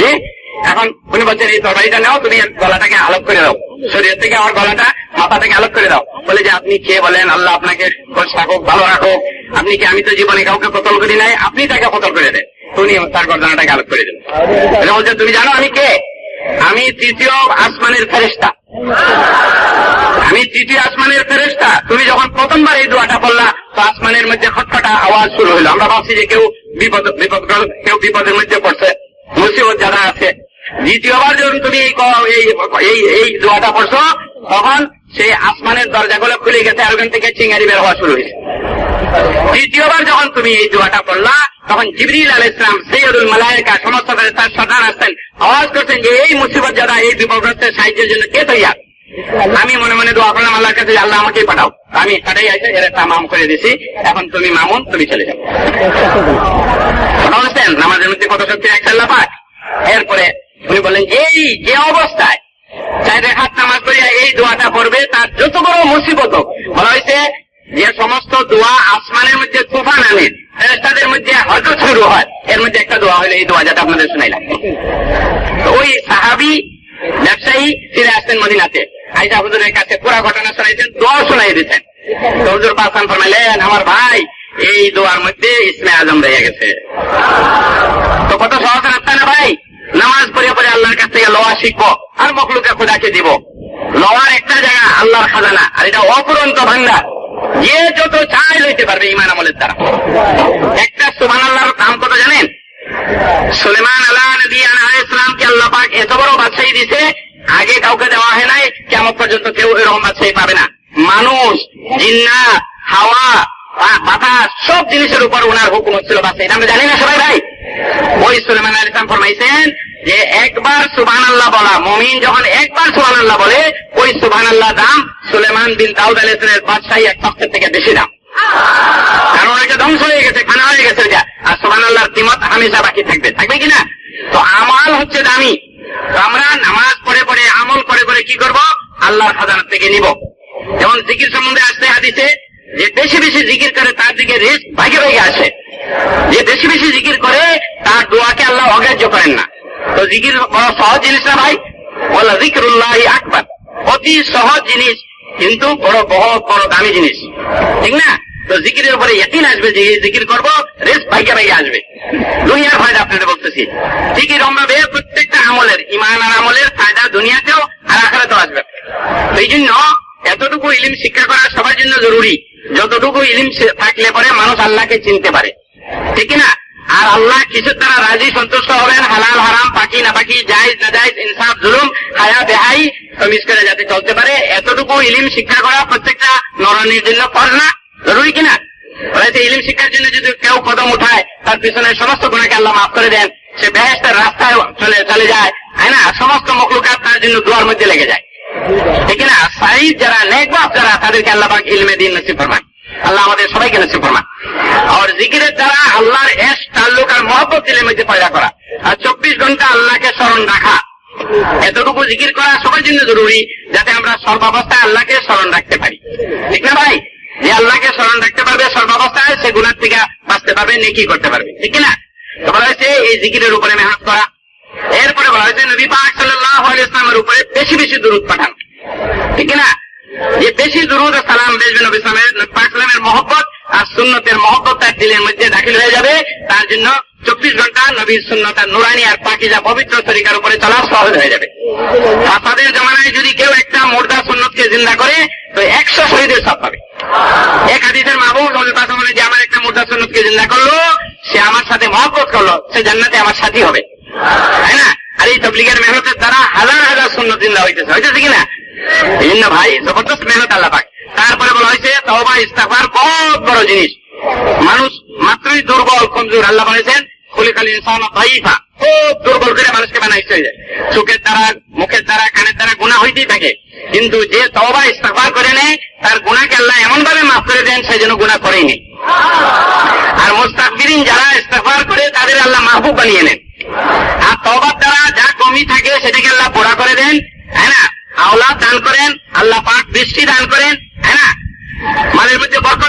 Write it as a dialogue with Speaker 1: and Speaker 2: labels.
Speaker 1: জি এখন উনি বলছেন, এই তরবারিটা নাও, তুমি গলাটাকে আলোক করে দাও। শরীর থেকে আমার গলাটা মাথা থেকে আলোক করে দাও। বলে যে, আপনি কে বলেন? আল্লাহ আপনাকে রাখুক, ভালো রাখুক। আপনি কি, আমি তো জীবনে কাউকে কতল করি নাই, আপনি তাকে কতল করে দেন। তার আলোক করে দেন বলছে, তুমি জানো আমি কে? আমি তৃতীয় আসমানের ফেরেস্তা আমি তৃতীয় আসমানের ফেরেস্তা তুমি যখন প্রথমবার এই দোয়াটা বললা তো আসমানের মধ্যে খটখটা আওয়াজ শুরু হলো আমরা ভাবছি যে কেউ বিপদ বিপদ কেউ বিপদের মধ্যে পড়ছে। মুসিবত যারা আছে, দ্বিতীয়বার যখন তুমি এই এই- দোয়াটা পড়ছো, তখন সেই আসমানের দরজাগুলো খুলে গেছে আর ওখান থেকে চিঙ্গারি বের হওয়া শুরু হয়েছে। দ্বিতীয়বার যখন তুমি এই দোয়াটা পড়লা, তখন জিবরিল আল ইসলাম সৈয়দুল মালায়িকা, সমস্ত তার সর্দার আসতেন আওয়াজ করছেন যে, এই মুসিবত যারা এই বিপদগ্রস্তের সাহায্যের জন্য কে তৈয়ার? আমি মনে মনে দোয়া করলাম, আল্লাহর কাছে আল্লাহ আমাকেই পাঠাও। আমি তাটাই আছে এর একটা মাম করে দিছি। এখন তুমি মামুন, তুমি চলে যাও। বুঝছেন নামাজের মধ্যে কত শক্তি এক আল্লাহ পাক? এরপরে উনি বললেন এই যে অবস্থায় চাই রেখাত নামাজ করিয়া এই দোয়াটা পড়বে, তার যত বড় মুসিবত বলা হয়েছে যে সমস্ত দোয়া আসমানের মধ্যে তুফান আনে, ফেরেশতাদের মধ্যে হয়তো শুরু হয়। এর মধ্যে একটা দোয়া হলো এই দোয়া যেটা আপনাদের শুনাইলাম। ওই সাহাবি, ব্যবসায়ী ফিরে আসতেন মদিনাতে। আইসা হুজুরের কাছে পুরা ঘটনা শোনাইছেন দোয়া শোনাই তো হুজুর পাসান ফরমাইলেন, আমার ভাই এই দোয়ার মধ্যে ইসমে আজম রয়ে গেছে। তো কত সহজ রাস্তা না ভাই? নামাজ পড়ে পড়ে আল্লাহর কাছ থেকে লোয়া শিখব, আর মখলুকে খোদাকে দিব। লোয়ার একটা জায়গা আল্লাহর খাজানা, আর এটা অপুরন্ত ভান্ডার যে যত চাই লইতে পারবে ইমান আমলের দ্বারা। একটা সুমান আল্লাহর দাম কত জানেন? সুলেমান আল্লাহ নবী ইসলামকে আল্লাহ পাক এত বড় বাদশাহী দিছে, আগে কাউকে দেওয়া হয় নাই কেমন পর্যন্ত কেউ এরকম বাদশাহী পাবে না। মানুষ জিন্না হাওয়া বাতাস সব জিনিসের উপর ওনার হুকুম ছিল এটা আমরা জানি না সবাই ভাই। ওই সুলেমান ফরমাইছেন যে একবার সুবহান আল্লাহ বলা, মমিন যখন একবার সুবহান আল্লাহ বলে, ওই সুবহান আল্লাহ দাম সুলেমান বিন দাউদ ইসলামের বাদশাহী এক থেকে বেশি দাম। কারণ ধ্বংস হয়ে গেছে, খানা হয়ে গেছে আর সোহান আল্লাহর কিমত হামেশা বাকি থাকবে। থাকবে কিনা তো আমাল হচ্ছে দামি। আমরা নামাজ পড়ে পড়ে, আমল করে করে কি করব? আল্লাহর খাজানা থেকে নিব। যেমন জিকির সম্বন্ধে আসতে হাদিসে যে বেশি বেশি জিকির করে, তার দিকে রিস্ক ভাগে ভাগে আসে। যে বেশি বেশি জিকির করে, তার দোয়াকে আল্লাহ অগ্রাহ্য করেন না। তো জিকির বড় সহজ জিনিস না ভাই? বলা জিকরুল্লাহ আকবার। অতি সহজ জিনিস, কিন্তু বড় বহুত বড় দামি জিনিস। ঠিক না? তো জিকিরের উপরে ইয়াকিন আসবে, যে জিকির করব রেস ভাইকে ভাইকে আসবে। দুনিয়ার ফায়দা আপনাদের বলতেছি। ঠিক এরকম ভাবে প্রত্যেকটা আমলের ইমান আর আমলের ফায়দা দুনিয়াতেও আর আখারাতেও আসবে। এই জন্য এতটুকু ইলিম শিক্ষা করা সবার জন্য জরুরি। যতটুকু ইলিম থাকলে পরে মানুষ আল্লাহকে চিনতে পারে। ঠিক না? আর আল্লাহ কিছুর দ্বারা রাজি সন্তুষ্ট হবেন, হালাল, হারাম, পাকি না পাকি জায়জ না জায়জ ইনসাফ, জুলুম হায়া বেহাই সমিস করে যাতে চলতে পারে। এতটুকু ইলিম শিক্ষা করা প্রত্যেকটা নরনির জন্য ফর না? জরুরি কিনা বলেছে ইলিম শিক্ষার জন্য যদি কেউ কদম উঠায়, তার পিছনে সমস্ত গুণাকে আল্লাহ মাফ করে দেন। সে বেহেস্তের রাস্তায় চলে চলে যায়, তাই না? সমস্ত মকলুকাত তার জন্য দুয়ার মধ্যে লেগে যায়। ঠিক না সাইদ যারা নেকবাস যারা তাদেরকে আল্লাহ পাক ইলমে দিন নসিব ফরমান আল্লাহ আমাদের সবাইকে নসিব ফরমান আর জিকিরের দ্বারা আল্লাহর এস তাল্লুক আর মহব্বত দিলের মধ্যে পয়দা করা। আর চব্বিশ ঘণ্টা আল্লাহকে স্মরণ রাখা। এতটুকু জিকির করা সবার জন্য জরুরি, যাতে আমরা সর্বাবস্থায় আল্লাহকে স্মরণ রাখতে পারি। ঠিক না ভাই? যে আল্লাহকে স্মরণ রাখতে পারবে সর্বাবস্থায়, সে গুণার থেকে বাঁচতে পারবে, নেকি করতে পারবে। ঠিক না? তো বলা হয়েছে এই জিকিরের উপরে মেহনত করা। এরপরে বলা হয়েছে নবী পাক আলাইহি ইসলামের উপরে বেশি বেশি দূরত পাঠান। ঠিক না যে বেশি দুরুদ ও সালাম বেজবে নবী ইসলামের পাক সাল্লামের মহব্বত আর সুন্নতের মহব্বত তার দিলের মধ্যে দাখিল হয়ে যাবে। তার জন্য চব্বিশ ঘণ্টা নবীর সুন্নত নুরানি আর পাকিজা পবিত্র তরিকার উপরে চলা সহজ হয়ে যাবে। ফাসাদের জমানায় যদি কেউ একটা মোর্দা সুন্নতকে জিন্দা করে, তো একশো শহীদের সব পাবে। এক হাদিসের মাহবুব নবী পাক বলে যে আমার একটা মুর্দা সুন্নতকে জিন্দা করল, সে আমার সাথে মহব্বত করল, সে জান্নাতে আমার সাথী হবে। তাই না? আর এই তবলিগের মেহনতের দ্বারা হাজার হাজার সুন্নত জিন্দা হইতেছে। হইতেছে কিনা জন্য ভাই, জবরদস্ত মেহনত আল্লাহ পাক। তারপরে বলা হয়েছে, তওবা, ইস্তাগফার বহুত বড় জিনিস। মানুষ মাত্রই দুর্বল, কমজোর আল্লাহ বলেছেন খুলিকাল ইনসান দাইফা খুব দুর্বল করে মানুষকে বানাইছে চোখের দ্বারা, মুখের দ্বারা, কানের দ্বারা গুণা হইতেই থাকে। কিন্তু যে তওবা, ইস্তাগফার করে নেয়, তার গুণাকে আল্লাহ এমন ভাবে মাফ করে দেন সেই জন্য গুণা করেই নেই আর মুস্তাকবিরিন যারা ইস্তেগফার করে, তাদের আল্লাহ মাহবুব বানিয়ে নেন। কমি থাকে, সেটাকে আল্লাহ পোড়া করে দেন হ্যাঁ না? আওলাদ দান করেন, আল্লাহ পাক বৃষ্টি দান করেন হ্যাঁ না? মালের মধ্যে বরকত